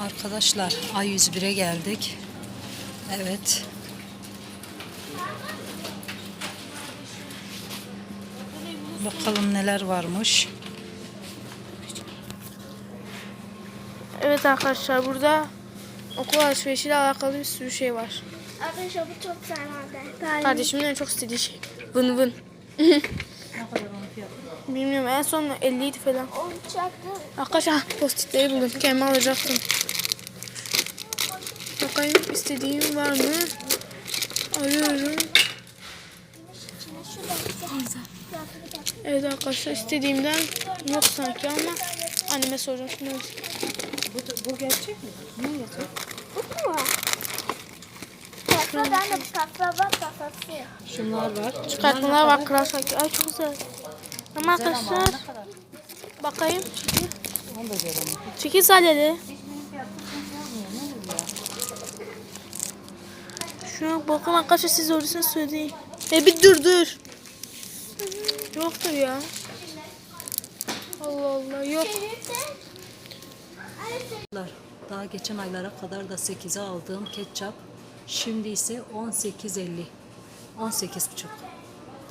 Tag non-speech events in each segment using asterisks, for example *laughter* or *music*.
Arkadaşlar A101'e geldik. Evet. Bakalım neler varmış. Evet arkadaşlar burada okul alışverişiyle alakalı bir sürü şey var. Arkadaşlar bu çok güzel Kardeşimin en çok istediği şey. Vın vın. Ne kadar onun fiyatı? Bilmiyorum en son 50 idi falan. Arkadaşlar postitleri buldum. Kendime alacaktım. Bakayım istediğim var mı? Arıyorum. Evet arkadaşlar istediğimden yok sanki ama anneme soracağım. Şunu. Bu, bu gerçek mi? Ne yazıyor? Bu mu? Da. Şunlar var. Çıkartmalar var kral sanki. Ay çok güzel. Ama arkadaşlar bakayım. Onu da Şuna bakın arkadaşlar siz orasını söyleyin. E bir dur dur. Yoktur ya. Allah Allah yok. Daha geçen aylara kadar da 8'e aldığım ketçap şimdi ise 18.50. 18,5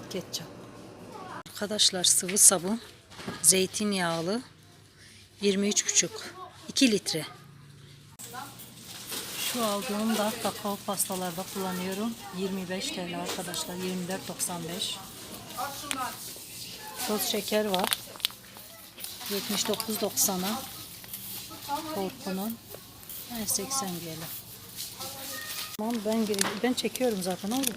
ketçap. Arkadaşlar sıvı sabun zeytinyağlı 23,5 2 litre. Şu aldığım da kakao pastalarda kullanıyorum. 25 TL arkadaşlar 24.95. Toz şeker var. 79.90'a. Korkunun. Ben 80 diyelim. Tamam ben ben çekiyorum zaten oğlum.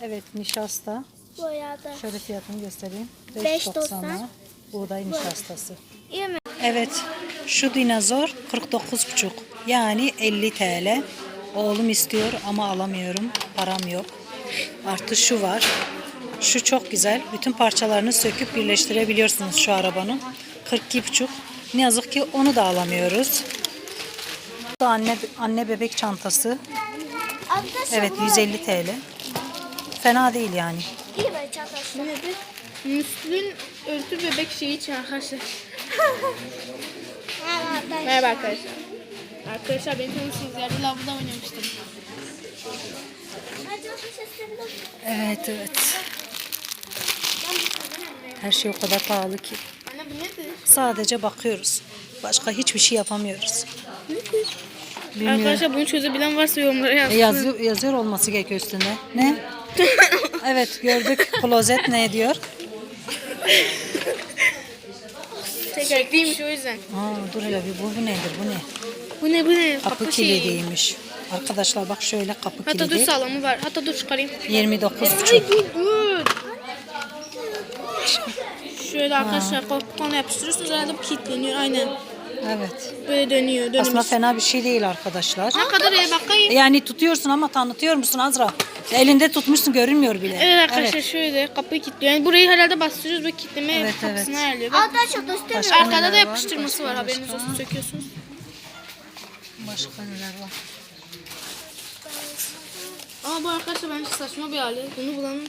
Evet nişasta. Boyadı. Şöyle fiyatını göstereyim. 5.90. 5.90'a buğday nişastası. Evet şu dinozor 49,5 yani 50 TL. Oğlum istiyor ama alamıyorum. Param yok. Artı şu var. Şu çok güzel. Bütün parçalarını söküp birleştirebiliyorsunuz şu arabanın. 42,5. Ne yazık ki onu da alamıyoruz. Bu da anne anne bebek çantası. Arkadaşlar Evet bu 150 TL. Fena değil yani. iyi mi çantası? Müslün örtü bebek şeyi için arkadaşlar. *laughs* Merhaba. Merhaba arkadaşlar. Arkadaşlar beni tanıyorsunuz. Yerde lavada oynamıştım. Evet evet. Her şey o kadar pahalı ki. Anne bu nedir? Sadece bakıyoruz. Başka hiçbir şey yapamıyoruz. Bilmiyorum. Arkadaşlar bunu çözebilen varsa yorumlara E, yazsın. yazıyor, yazıyor olması gerekiyor üstünde. Ne? evet gördük. Klozet ne diyor? *laughs* Tekerlekliymiş o yüzden. Aa, dur hele bir bu, bu nedir bu ne? Bu ne bu ne? Kapı, şeyi. kilidiymiş. Arkadaşlar bak şöyle kapı Hatta dur kilidi. sağlamı var. Hatta dur çıkarayım. 29,5. Ay dur dur. Şöyle arkadaşlar koltuklarına yapıştırıyorsunuz herhalde kilitleniyor aynen. Evet. Böyle dönüyor dönüyor. Aslında fena bir şey değil arkadaşlar. Ne kadar ya bakayım. Yani tutuyorsun ama tanıtıyor musun Azra? Elinde tutmuşsun görünmüyor bile. Evet arkadaşlar şöyle kapıyı kilitliyor. Yani burayı herhalde bastırıyoruz ve kilitleme Evet, kapısını evet. ayarlıyor. Bak, Arkadaşlar dostum. Başka arkada neler da var? yapıştırması var Başka, haberiniz başka? olsun söküyorsunuz. Başka neler var? Ama bu arkadaşlar bence saçma bir alet. Bunu bulanın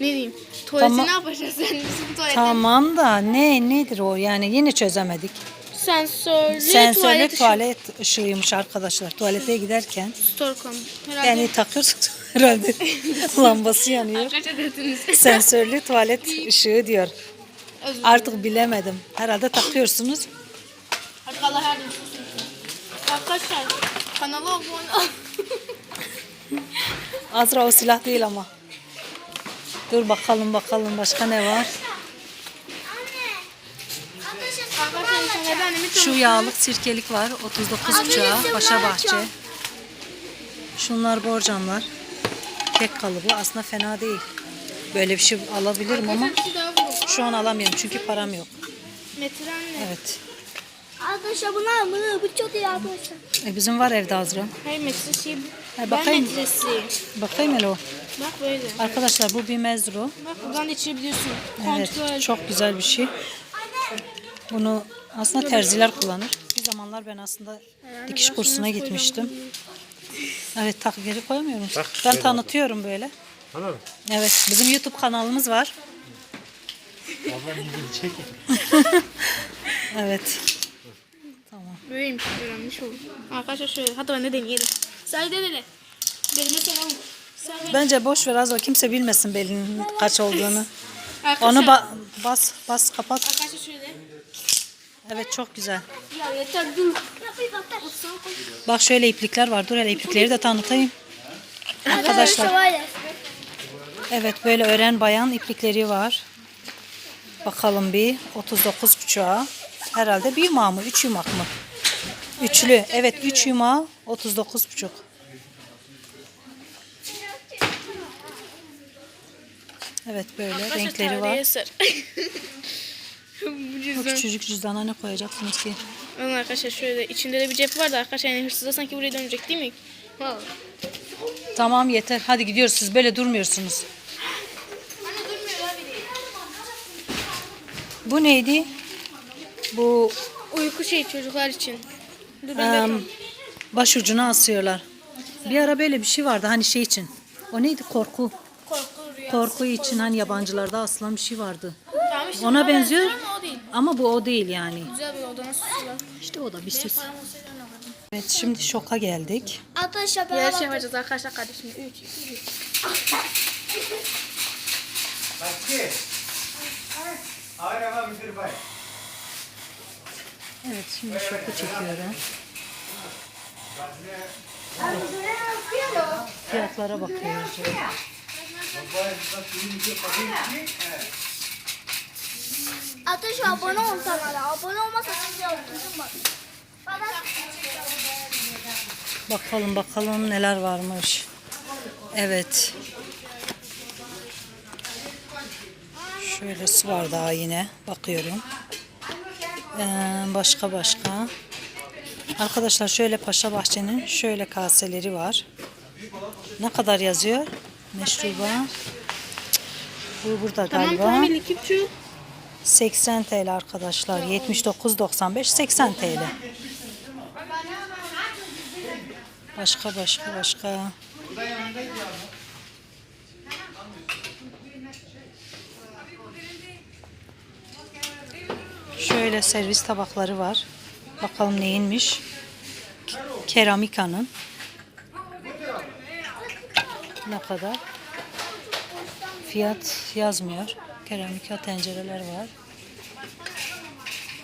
ne diyeyim? Tuvaleti Tamam. ne yapacağız yani bizim tuvalete? Tamam da ne nedir o yani yine çözemedik. Sensörlü, Sensörlü tuvalet, tuvalet, ışığı. ışığıymış arkadaşlar. Tuvalete giderken Storcom. Herhalde. yani takıyorsun *laughs* herhalde *laughs* lambası yanıyor. Dediniz. Sensörlü tuvalet ışığı diyor. Özür Artık bilemedim. Herhalde takıyorsunuz. Artık Allah yardımcısı olsun. Arkadaşlar kanala abone ol. *laughs* Azra o silah değil ama. Dur bakalım bakalım başka ne var? Arkadaşlar insanlar annemi Şu yağlık sirkelik var. 39 buçuğa. Paşa Bahçe. Şunlar borcamlar. Kek kalıbı. Aslında fena değil. Böyle bir şey alabilirim ama şey şu an alamıyorum çünkü param yok. Metre anne. Evet. Arkadaşlar bunlar bunu bu çok iyi arkadaşlar. E bizim var evde Azra. Hayır metre şey. Ha, Ben bakayım. metresi. Bakayım hele o. Bak böyle. Arkadaşlar bu bir mezru. Bak buradan içebiliyorsun. Evet. Kontrol. Çok güzel bir şey. Bunu aslında terziler kullanır. Zamanlar ben aslında dikiş kursuna gitmiştim. Evet tak geri koyamıyorum. Ben tanıtıyorum böyle. Mı? Evet bizim YouTube kanalımız var. *laughs* Evet. Tamam. Böyleymiş öğrenmiş oldum. Arkadaşlar şöyle hatta ben de deneyelim. Sen de dene. Belime soralım. Sen Bence boş ver az o kimse bilmesin belinin kaç olduğunu. Onu ba- bas bas kapat. arkadaşlar şöyle. Evet çok güzel. Ya yeter dur. Yapayım bak. Şöyle iplikler var. Dur hele iplikleri de tanıtayım. Arkadaşlar evet böyle öğren bayan iplikleri var. Bakalım bir 39 buçuğa. Herhalde bir yumağı mı? Üç yumak mı? Üçlü. Evet üç yumağı 39 buçuk. Evet böyle Arkadaşlar renkleri var. *laughs* Bu Bu cüzdan. küçücük cüzdana ne koyacaksınız ki? Onun arkadaşlar şöyle içinde de bir cep var da arkadaşlar yani hırsıza sanki buraya dönecek değil mi? Vallahi. Tamam yeter. Hadi gidiyoruz. Siz böyle durmuyorsunuz. Anne durmuyor abi. Bu neydi? Bu Uyku şey çocuklar için. Dur ben em, başucuna asıyorlar. Bir ara böyle bir şey vardı hani şey için. O neydi? Korku. Korku rüya. Korku için hani yabancılarda asılan bir şey vardı. İşte Ona buna benziyor. ama o değil. Ama bu o değil yani. Güzel bir odana susular. İşte o da bir süs. Param olsaydı onu alırdım. Evet şimdi şoka geldik. Arkadaşlar ben Yarış bak. yapacağız arkadaşlar kardeşim. 3, 2, 1. Backe. Araba bitir bay. Evet şimdi şoku çekiyorum. Fiyatlara bakıyoruz. Arkadaşlar abone olun kanala. Abone olmasa size okudum bak. Bakalım bakalım neler varmış. Evet. Şöylesi var daha yine. Bakıyorum. Ee, başka başka. Arkadaşlar şöyle Paşa Bahçe'nin şöyle kaseleri var. Ne kadar yazıyor? Meşruba. Bu burada Tamam galiba. tamam 2 buçuk. 80 TL arkadaşlar. 79.95 80 TL. Başka başka başka. Şöyle servis tabakları var. Bakalım neyinmiş. Keramika'nın. Ne kadar? Fiyat yazmıyor. Keramika tencereler var.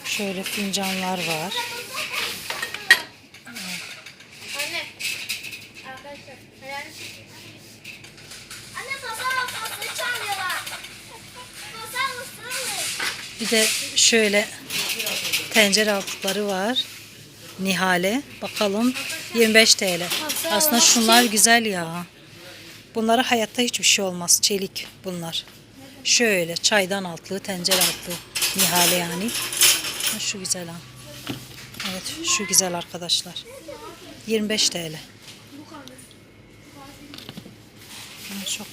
Şöyle fincanlar var. Anne. Arkadaşlar. Anne masal masal çalıyorlar. Masal mısın? Bir de şöyle tencere altlıkları var. Nihale. Bakalım 25 TL. Aslında şunlar güzel ya. Bunlara hayatta hiçbir şey olmaz. Çelik bunlar. Şöyle çaydan altlığı, tencere altlığı. Nihale yani. Şu güzel ha. Evet şu güzel arkadaşlar. 25 TL. Çok.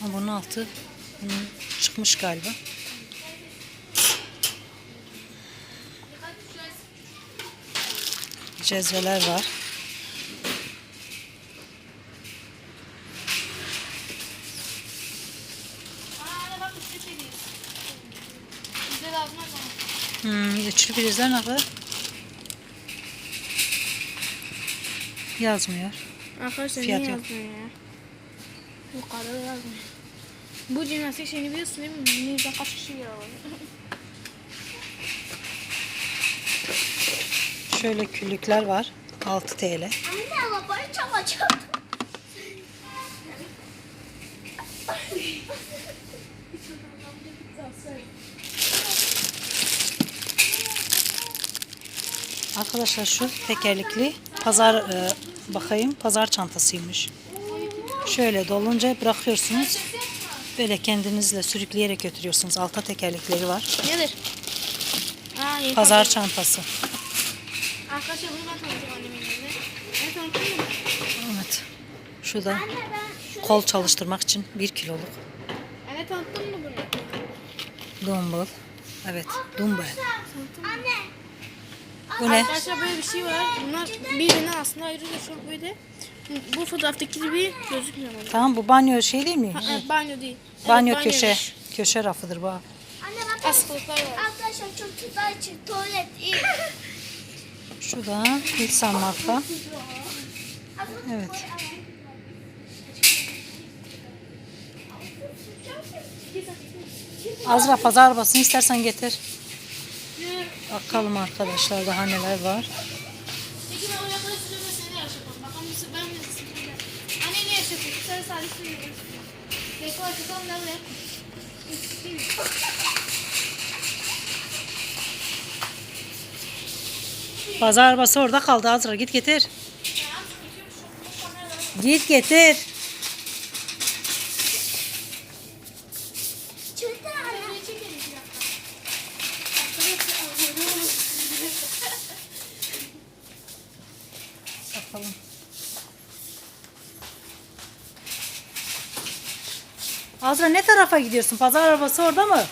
Ha, bunun altı bunun çıkmış galiba. Cezveler var. Aa bak işte şey değil. Bize lazım ama. Hmm, üçlü prizler ne kadar? Yazmıyor. Arkadaşlar Fiyat niye yok. yazmıyor ya? Yukarıda yazmıyor. Bu jimnastik şeyini biliyorsun değil mi? Yüzden kaç kişi yer alıyor? *laughs* Şöyle küllükler var. 6 TL. Anne arabayı çalacağım. Arkadaşlar şu tekerlekli pazar e, bakayım pazar çantasıymış. Şöyle dolunca bırakıyorsunuz. Böyle kendinizle sürükleyerek götürüyorsunuz. Alta tekerlekleri var. Nedir? Aa, Pazar çantası. Arkadaşlar bunu ben annemin evine. Ben tanıtayım mı? Evet. Şu da kol çalıştırmak için 1 kiloluk Anne tanıttın mı bunu? dumbbell. Evet, dumbbell. Anne. Bu ne? Arkadaşlar böyle bir şey var. Bunlar birbirinden aslında ayrılıyor çok böyle. Bu fotoğraftaki gibi gözükmüyor ama. Tamam bu banyo şey değil mi? Ha, ha, banyo değil. Evet, Banyo köşe. banyoymuş. Köşe rafıdır bu. Anne bak. Askılıklar var. Arkadaşlar çocuklar için tuvalet iyi. Şu da Hilsan marka. Evet. Azra pazar arabasını istersen getir. Bakalım arkadaşlar daha neler var. Pazar arabası orada kaldı Azra. Git getir. Git getir. Çözdün anne. Bakalım. Azra ne tarafa gidiyorsun? Pazar arabası orada mı?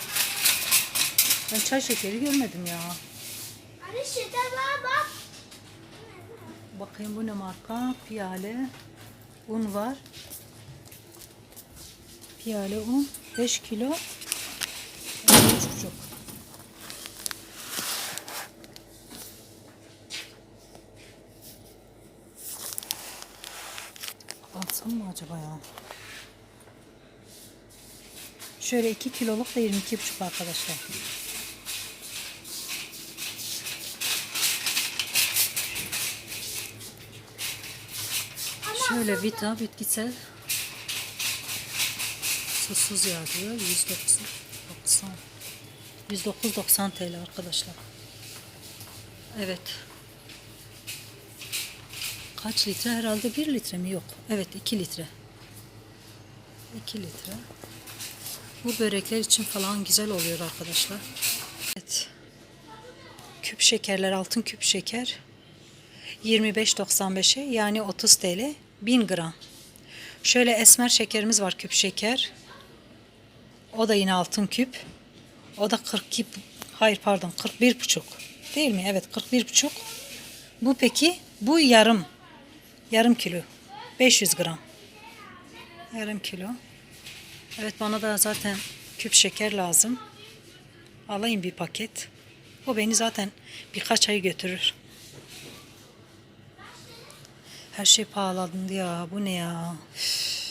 Ben çay şekeri görmedim ya. Anne şeker var bak. Bakayım bu ne marka? Piyale. Un var. Piyale un. 5 kilo. 53,5. Alsam mı acaba ya? Şöyle 2 kiloluk da 22,5 arkadaşlar. Şöyle Vita bitkisel susuz yağ diyor 190 109.90 TL arkadaşlar. Evet. Kaç litre? Herhalde 1 litre mi? Yok. Evet 2 litre. 2 litre. Bu börekler için falan güzel oluyor arkadaşlar. Evet. Küp şekerler, altın küp şeker. 25.95'e yani 30 TL 1000 gram. Şöyle esmer şekerimiz var küp şeker. O da yine altın küp. O da 42 hayır pardon 41 buçuk. Değil mi? Evet 41 buçuk. Bu peki bu yarım. Yarım kilo. 500 gram. Yarım kilo. Evet bana da zaten küp şeker lazım. Alayım bir paket. O beni zaten birkaç ay götürür. Her şey pahalandı ya. Bu ne ya? Üf.